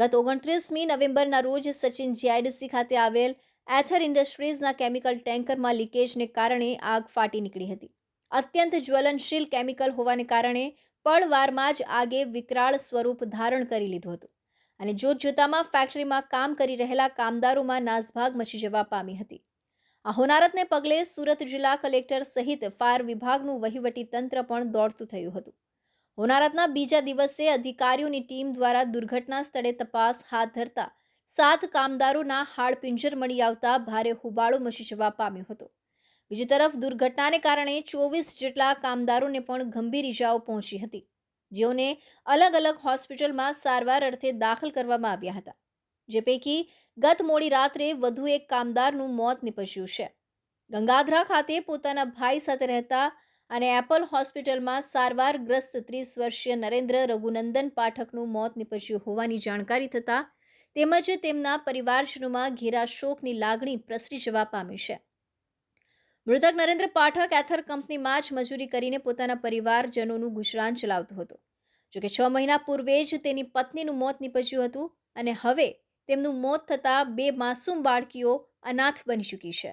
ગત ઓગણત્રીસમી નવેમ્બરના રોજ સચિન જીઆઈડીસી ખાતે આવેલ એથર ઇન્ડસ્ટ્રીઝના કેમિકલ ટેન્કરમાં લીકેજને કારણે આગ ફાટી નીકળી હતી. અત્યંત જ્વલનશીલ કેમિકલ હોવાને કારણે પળવારમાં જ આગે વિકરાળ સ્વરૂપ ધારણ કરી લીધું હતું અને જોતજોતામાં ફેક્ટરીમાં કામ કરી રહેલા કામદારોમાં નાસભાગ મચી જવા પામી હતી. આ હોનારતને પગલે સુરત જિલ્લા કલેક્ટર સહિત ફાયર વિભાગનું વહીવટી તંત્ર પણ દોડતું થયું હતું. હોનારતના બીજા દિવસે અધિકારીઓની ટીમ દ્વારા દુર્ઘટના સ્થળે તપાસ હાથ ધરતા સાત કામદારોના હાડપિંજર મળી આવતા ભારે હુબાળો મચી જવા પામ્યો હતો. બીજી તરફ દુર્ઘટનાને કારણે ચોવીસ જેટલા કામદારોને પણ ગંભીર ઇજાઓ પહોંચી હતી. જેઓને અલગ અલગ હોસ્પિટલમાં સારવાર અર્થે દાખલ કરવામાં આવ્યા હતા. જે પૈકી ગત મોડી રાત્રે વધુ એક કામદારનું મોત નીપજ્યું છે. ગંગાધરા ખાતે પોતાના ભાઈ સાથે રહેતા અને એપલ હોસ્પિટલમાં સારવારગ્રસ્ત ત્રીસ વર્ષીય નરેન્દ્ર રઘુનંદન પાઠકનું મોત નીપજ્યું હોવાની જાણકારી થતાં તેમજ તેમના પરિવારજનોમાં ઘેરા શોકની લાગણી પ્રસરી જવા પામી છે. મૃતક નરેન્દ્ર પાઠક એથર કંપનીમાં જ મજૂરી કરીને પોતાના પરિવારજનોનું ગુજરાન ચલાવતો હતો. જોકે છ મહિના પૂર્વે જ તેની પત્નીનું મોત નિપજ્યું હતું અને હવે તેમનું મોત થતાં બે માસૂમ બાળકીઓ અનાથ બની ચૂકી છે.